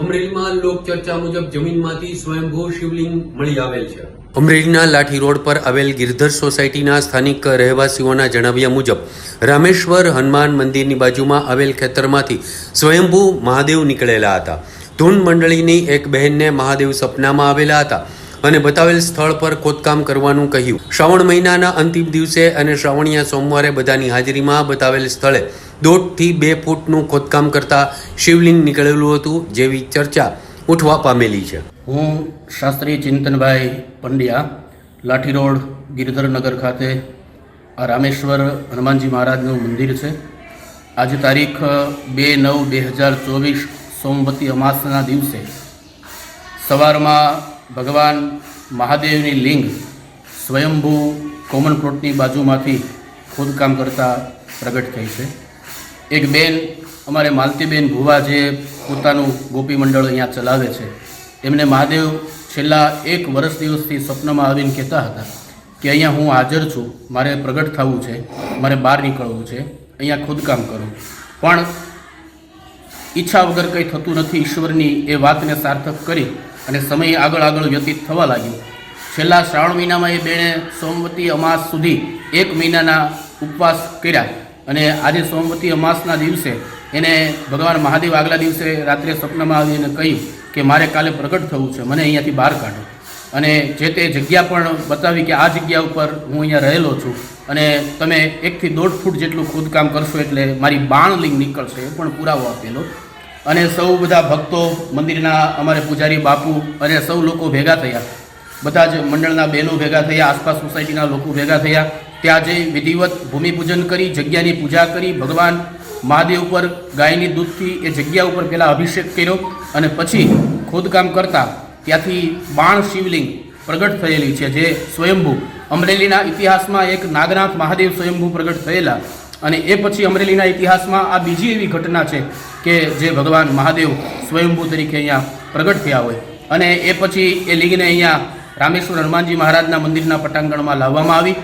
અમરેલીમાં લોકચર્ચા મુજબ જમીનમાંથી સ્વયંભૂ શિવલિંગ મળી આવેલ છે. અમરેલીના લાઠી રોડ પર આવેલ ગિરધર સોસાયટીના સ્થાનિક રહેવાસીઓના જણાવ્યા મુજબ, રામેશ્વર હનુમાન મંદિરની બાજુમાં આવેલ ખેતરમાંથી સ્વયંભૂ મહાદેવ નીકળેલા હતા. ધૂન મંડળીની એક બહેનને મહાદેવ સપનામાં આવેલા હતા. અને બતાવેલ સ્થળ પર ખોદકામ કરવાનું કહ્યું. શ્રાવણ મહિનાના અંતિમ દિવસે અને શ્રાવણીયા સોમવારે બધાની હાજરીમાં બતાવેલ સ્થળે દોઢથી બે ફૂટનું ખોદકામ કરતા શિવલિંગ નીકળેલું હતું, જેવી ચર્ચા ઉઠવા પામેલી છે. હું શાસ્ત્રી ચિંતનભાઈ પંડ્યા લાઠી રોડ ગિરધરનગર ખાતે આ રામેશ્વર હનુમાનજી મહારાજનું મંદિર છે. આજે તારીખ બે નવ બે હજાર ચોવીસ સોમવતી અમાસના દિવસે સવારમાં ભગવાન મહાદેવની લિંગ સ્વયંભૂ કોમન પ્લોટની બાજુમાંથી ખોદકામ કરતા પ્રગટ થઈ છે. એક બેન, અમારે માલતીબેન ભુવા જે પોતાનું ગોપી મંડળ અહીંયા ચલાવે છે, એમને મહાદેવ છેલ્લા એક વર્ષ દિવસથી સ્વપ્નમાં આવીને કહેતા હતા કે અહીંયા હું હાજર છું, મારે પ્રગટ થવું છે, મારે બહાર નીકળવું છે, અહીંયા ખોદકામ કરું. પણ ઈચ્છા વગર કંઈ થતું નથી, ઈશ્વરની એ વાતને સાર્થક કરી અને સમય આગળ આગળ વ્યતીત થવા લાગ્યો. છેલ્લા શ્રાવણ મહિનામાં એ બેણે સોમવતી અમાસ સુધી એક મહિનાના ઉપવાસ કર્યા અને આજે સોમવતી અમાસના દિવસે એને ભગવાન મહાદેવ આગલા દિવસે રાત્રે સ્વપ્નમાં આવીને કહ્યું કે મારે કાલે પ્રગટ થવું છે, મને અહીંયાથી બહાર કાઢો. અને જે તે જગ્યા પણ બતાવી કે આ જગ્યા ઉપર હું અહીંયા રહેલો છું અને તમે એકથી દોઢ ફૂટ જેટલું ખોદકામ કરશો એટલે મારી બાણલિંગ નીકળશે, એ પણ પુરાવો આપેલો. અને સૌ બધા ભક્તો મંદિરના અમારે પૂજારી બાપુ અને સૌ લોકો ભેગા થયા. બધા જ મંડળના બહેનો ભેગા થયા, આસપાસ સોસાયટીના લોકો ભેગા થયા. ત્યાં જઈ વિધિવત ભૂમિપૂજન કરી, જગ્યાની પૂજા કરી, ભગવાન મહાદેવ ઉપર ગાયની દૂધથી એ જગ્યા ઉપર પહેલાં અભિષેક કર્યો અને પછી ખોદકામ કરતા ત્યાંથી બાણ શિવલિંગ પ્રગટ થયેલી છે, જે સ્વયંભૂ. અમરેલીના ઇતિહાસમાં એક નાગનાથ મહાદેવ સ્વયંભૂ પ્રગટ થયેલા અને એ પછી અમરેલીના ઇતિહાસમાં આ બીજી એવી ઘટના છે કે જે ભગવાન મહાદેવ સ્વયંભૂ તરીકે અહીંયા પ્રગટ થયા હોય. અને એ પછી એ લિંગને અહીંયા રામેશ્વર હનુમાનજી મહારાજના મંદિરના પટાંગણમાં લાવવામાં આવી.